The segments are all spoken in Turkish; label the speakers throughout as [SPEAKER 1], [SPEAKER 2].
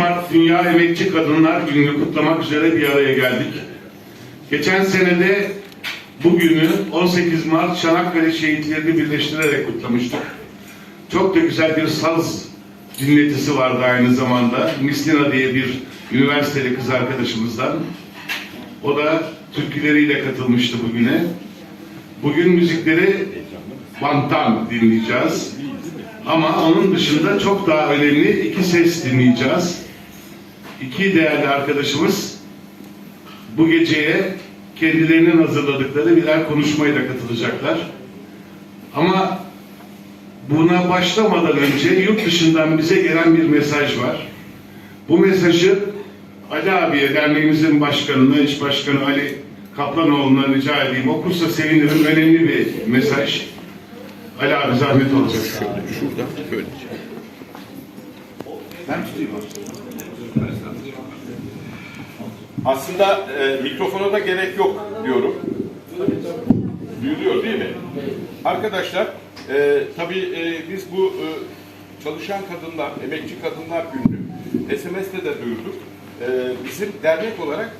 [SPEAKER 1] Mart Dünya Emekçi Kadınlar Günü'nü kutlamak üzere bir araya geldik. Geçen senede bugünü 18 Mart Çanakkale şehitlerini birleştirerek kutlamıştık. Çok da güzel bir saz dinletisi vardı aynı zamanda. Mislina diye bir üniversiteli kız arkadaşımızdan. O da türküleriyle katılmıştı bugüne. Bugün müzikleri banttan dinleyeceğiz. Ama onun dışında çok daha önemli iki ses dinleyeceğiz. İki değerli arkadaşımız bu geceye kendilerinin hazırladıkları birer konuşmayla katılacaklar. Ama buna başlamadan önce yurt dışından bize gelen bir mesaj var. Bu mesajı Ali abiye, derneğimizin başkanına, iş başkanı Ali Kaplanoğlu'na rica edeyim. Okursa sevinirim. Önemli bir mesaj. Ali abi zahmet olacak.
[SPEAKER 2] Şurada böyle.
[SPEAKER 1] Ben tutayım.
[SPEAKER 2] Aslında e, mikrofona da gerek yok diyorum. Duyuluyor değil mi? Arkadaşlar, e, tabii e, biz bu e, çalışan kadınlar, emekçi kadınlar günü SMS'te de duyurduk. E, bizim dernek olarak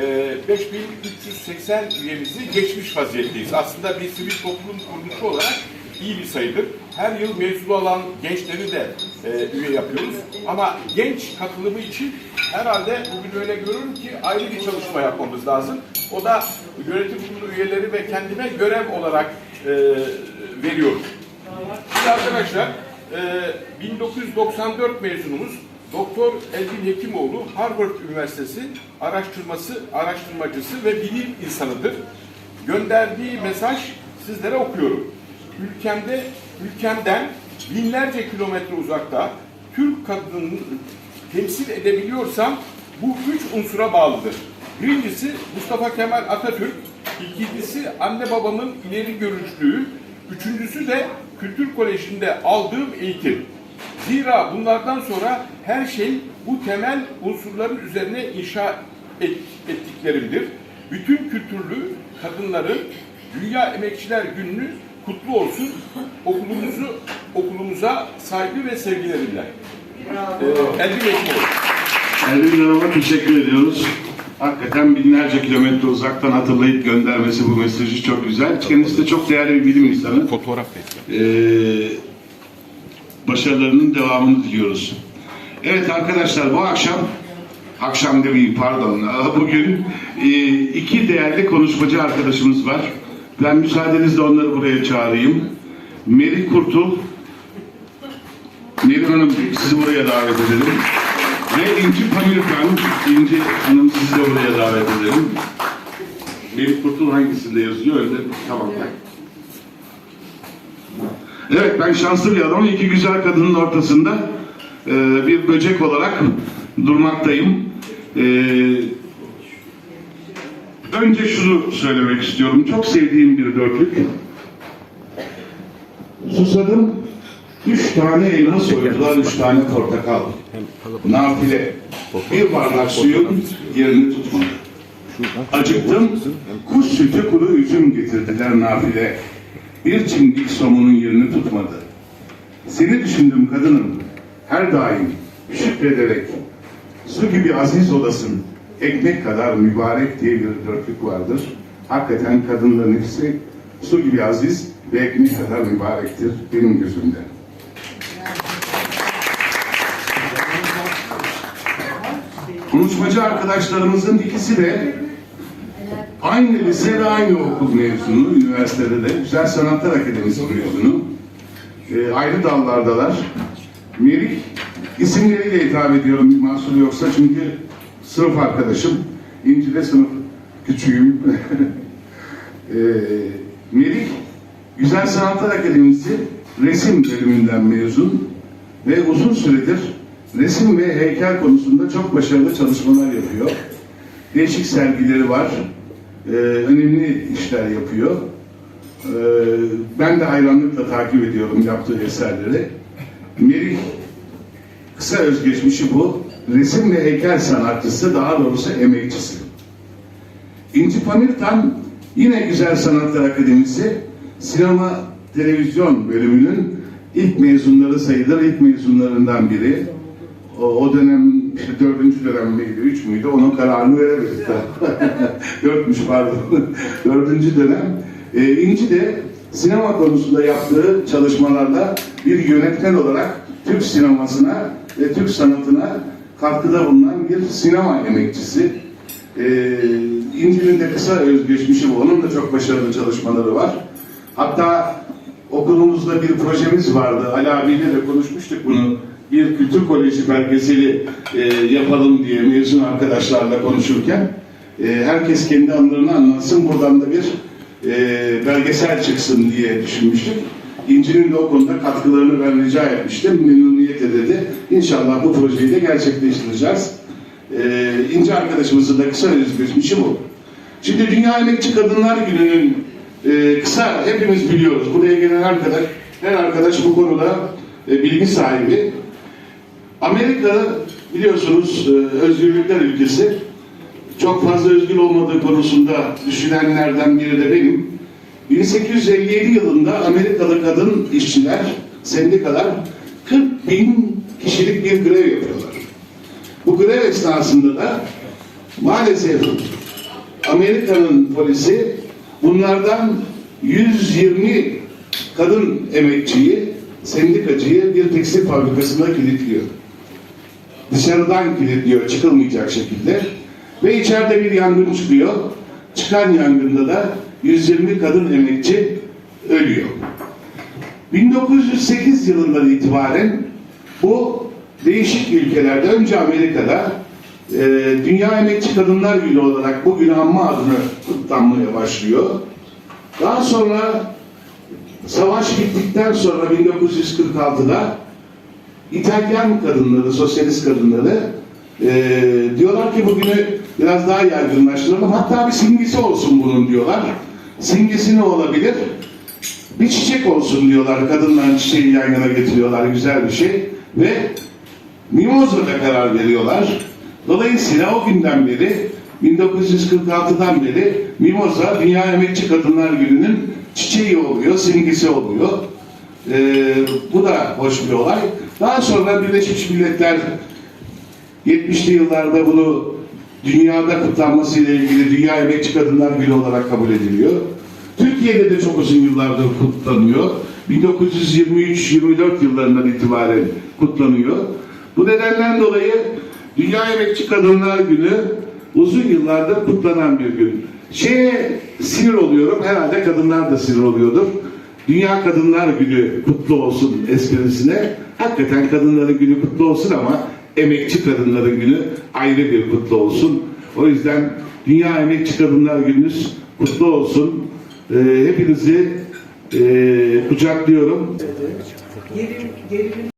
[SPEAKER 2] e, 5380 üyemizi geçmiş vaziyetteyiz. Aslında bir sivil toplum kuruluşu olarak iyi bir sayıdır. Her yıl mezun olan gençleri de e, üye yapıyoruz. Ama genç katılımı için herhalde bugün öyle görüyorum ki ayrı bir çalışma yapmamız lazım. O da yönetim kurulu üyeleri ve kendime görev olarak e, veriyorum. Şimdi arkadaşlar, e, 1994 mezunumuz Doktor Elvin Hekimoğlu Harvard Üniversitesi araştırması, araştırmacısı ve bilim insanıdır. Gönderdiği mesaj sizlere okuyorum. Ülkemde, ülkemden binlerce kilometre uzakta Türk kadınını temsil edebiliyorsam bu üç unsura bağlıdır. Birincisi Mustafa Kemal Atatürk, ikincisi anne babamın ileri görüşlüğü, üçüncüsü de Kültür Koleji'nde aldığım eğitim. Zira bunlardan sonra her şey bu temel unsurların üzerine inşa et- ettiklerimdir. Bütün kültürlü kadınların Dünya Emekçiler Günü'nü kutlu olsun. Okulumuzu okulumuza saygı ve sevgilerimle. Ee, Elvin Hekimoğlu.
[SPEAKER 1] Elvin Hanım'a teşekkür ediyoruz. Hakikaten binlerce kilometre uzaktan hatırlayıp göndermesi bu mesajı çok güzel. Kendisi de çok değerli bir bilim insanı.
[SPEAKER 2] Fotoğraf bekliyorum.
[SPEAKER 1] Ee, başarılarının devamını diliyoruz. Evet arkadaşlar bu akşam akşam demeyeyim pardon bugün e, iki değerli konuşmacı arkadaşımız var. Ben müsaadenizle onları buraya çağırayım. Meri Kurtul Neriman Hanım sizi buraya davet edelim. Ve İnci Pamirkan, İnci Hanım sizi de buraya davet edelim. Meri Kurtul hangisinde yazıyor öyle tamam. Evet ben şanslı bir adamım. İki güzel kadının ortasında e, bir böcek olarak durmaktayım. E, önce şunu söylemek istiyorum. Çok sevdiğim bir dörtlük. Susadım. Üç tane elma soydular, üç tane portakal. Nafile. Bir bardak suyun yerini tutmadı. Acıktım. Kuş sütü kuru üzüm getirdiler nafile. Bir çimdik somunun yerini tutmadı. Seni düşündüm kadınım. Her daim şükrederek. Su gibi aziz olasın. Ekmek kadar mübarek diye bir dörtlük vardır. Hakikaten kadınların hepsi su gibi aziz ve ekmek kadar mübarektir benim gözümde. Konuşmacı arkadaşlarımızın ikisi de aynı lise ve aynı okul mezunu, üniversitede de Güzel Sanatlar Akademisi mezunu. E, ayrı dallardalar. Merik, isimleriyle hitap ediyorum bir mahsur yoksa çünkü sınıf arkadaşım. İnci de sınıf küçüğüm. e, Merik, Güzel Sanatlar Akademisi resim bölümünden mezun ve uzun süredir resim ve heykel konusunda çok başarılı çalışmalar yapıyor. Değişik sergileri var. Ee, önemli işler yapıyor. Ee, ben de hayranlıkla takip ediyorum yaptığı eserleri. Merih kısa özgeçmişi bu. Resim ve heykel sanatçısı, daha doğrusu emekçisi. İnci Pamirtan yine Güzel Sanatlar Akademisi sinema televizyon bölümünün ilk mezunları sayılır, ilk mezunlarından biri. O, o dönem dördüncü dönem miydi, üç müydü onun kararını veremedik. Dörtmüş pardon. Dördüncü dönem. Ee, İnci de sinema konusunda yaptığı çalışmalarla bir yönetmen olarak Türk sinemasına ve Türk sanatına katkıda bulunan bir sinema emekçisi. Ee, İnci'nin de kısa özgeçmişi bu. Onun da çok başarılı çalışmaları var. Hatta okulumuzda bir projemiz vardı. Ali abiyle de konuşmuştuk bunu. Bir kültür koleji belgeseli e, yapalım diye mezun arkadaşlarla konuşurken e, herkes kendi anılarını anlatsın. Buradan da bir e, belgesel çıksın diye düşünmüştük. İnci'nin de o konuda katkılarını ben rica etmiştim. Memnuniyetle dedi. İnşallah bu projeyi de gerçekleştireceğiz. Ee, İnci arkadaşımızın da kısa özgeçmişi bu. Şimdi Dünya Emekçi Kadınlar Günü'nün e, kısa hepimiz biliyoruz. Buraya gelen arkadaş, her arkadaş bu konuda e, bilgi sahibi. Amerika biliyorsunuz e, özgürlükler ülkesi. Çok fazla özgür olmadığı konusunda düşünenlerden biri de benim. 1857 yılında Amerikalı kadın işçiler, sendikalar 40 bin kişilik bir grev yapıyorlar. Bu grev esnasında da maalesef Amerika'nın polisi bunlardan 120 kadın emekçiyi, sendikacıyı bir tekstil fabrikasında kilitliyor. Dışarıdan kilitliyor, çıkılmayacak şekilde. Ve içeride bir yangın çıkıyor. Çıkan yangında da 120 kadın emekçi ölüyor. 1908 yılından itibaren bu değişik ülkelerde, önce Amerika'da e, Dünya Emekçi Kadınlar Günü olarak bu günü anma adını kutlanmaya başlıyor. Daha sonra savaş bittikten sonra 1946'da İtalyan kadınları, sosyalist kadınları e, diyorlar ki bugünü biraz daha yaygınlaştıralım. Hatta bir simgesi olsun bunun diyorlar. Simgesi ne olabilir? Bir çiçek olsun diyorlar. Kadınlar çiçeği yan yana getiriyorlar. Güzel bir şey. Ve Mimoza'da karar veriyorlar. Dolayısıyla o günden beri 1946'dan beri Mimoza Dünya Emekçi Kadınlar Günü'nün çiçeği oluyor, simgesi oluyor. Ee, bu da hoş bir olay. Daha sonra Birleşmiş Milletler 70'li yıllarda bunu dünyada kutlanmasıyla ilgili Dünya Emekçi Kadınlar Günü olarak kabul ediliyor. Türkiye'de de çok uzun yıllardır kutlanıyor. 1923-24 yıllarından itibaren kutlanıyor. Bu nedenden dolayı Dünya Emekçi Kadınlar Günü uzun yıllardır kutlanan bir gün. Şeye sinir oluyorum, herhalde kadınlar da sinir oluyordur. Dünya Kadınlar Günü kutlu olsun esprisine. Hakikaten kadınların günü kutlu olsun ama emekçi kadınların günü ayrı bir kutlu olsun. O yüzden Dünya Emekçi Kadınlar Gününüz kutlu olsun. Ee, hepinizi e, kucaklıyorum.
[SPEAKER 3] Geri, geri